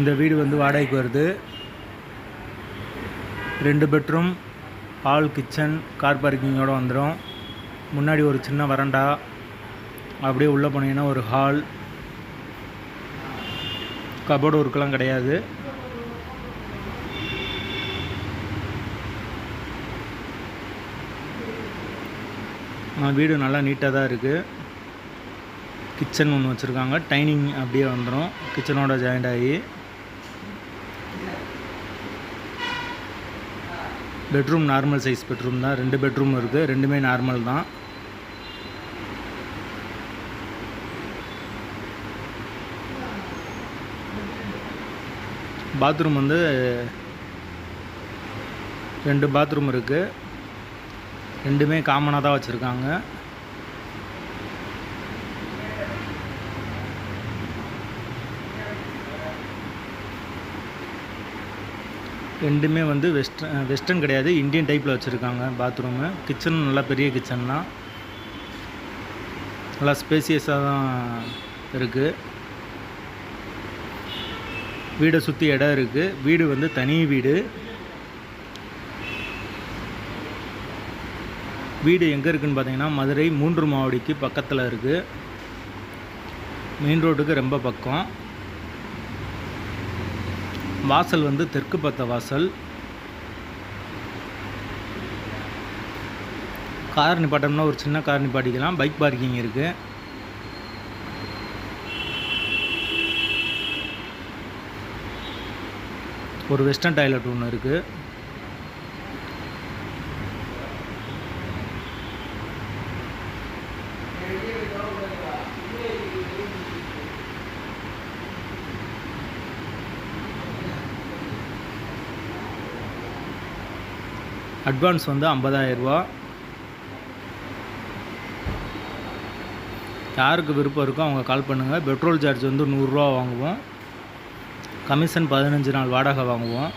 இந்த வீடு வந்து வாடகைக்கு வருது. ரெண்டு பெட்ரூம் ஹால் கிச்சன் கார் பார்க்கிங்கோட வந்துடும் முன்னாடி ஒரு சின்ன வறண்டா. அப்படியே உள்ளே போனீங்கன்னா ஒரு ஹால் கபோர்டு ஒர்க்கெலாம் கிடையாது. வீடு நல்லா நீட்டாக தான் இருக்குது கிச்சன் ஒன்று வச்சுருக்காங்க. டைனிங் அப்படியே வந்துடும் கிச்சனோட ஜாயிண்ட் ஆகி. பெட்ரூம் நார்மல் சைஸ் பெட்ரூம் தான். ரெண்டு பெட்ரூம் இருக்குது ரெண்டுமே நார்மல் தான். பாத்ரூம் வந்து ரெண்டு பாத்ரூம் இருக்குது ரெண்டுமே காமனாக தான் வச்சுருக்காங்க. ரெண்டுமே வந்து வெஸ்டர்ன் வெஸ்டர்ன் கிடையாது. இந்தியன் டைப்பில் வச்சுருக்காங்க பாத்ரூமு கிச்சன் நல்லா பெரிய கிச்சன் தான். நல்லா ஸ்பேசியஸாக தான் இருக்குது வீடை சுற்றி இடம் இருக்குது வீடு வந்து தனி வீடு. வீடு எங்கே இருக்குதுன்னு பார்த்தீங்கன்னா மதுரை மூன்று மாவடிக்கு பக்கத்தில் இருக்குது மெயின் ரோட்டுக்கு ரொம்ப பக்கம். வாசல் வந்து தெற்கு பத்த வாசல். கார் நிப்பாட்டம்னா ஒரு சின்ன கார் நிப்பாட்டிக்கலாம். பைக் பார்க்கிங் இருக்குது ஒரு வெஸ்டர்ன் டாய்லெட் ஒன்று இருக்குது அட்வான்ஸ் வந்து 50000 ரூபா யாருக்கு விருப்பம் இருக்கோ அவங்க கால் பண்ணுங்கள் பெட்ரோல் சார்ஜ் வந்து நூறுரூவா வாங்குவோம். கமிஷன் பதினஞ்சு நாள் வாடகை வாங்குவோம்.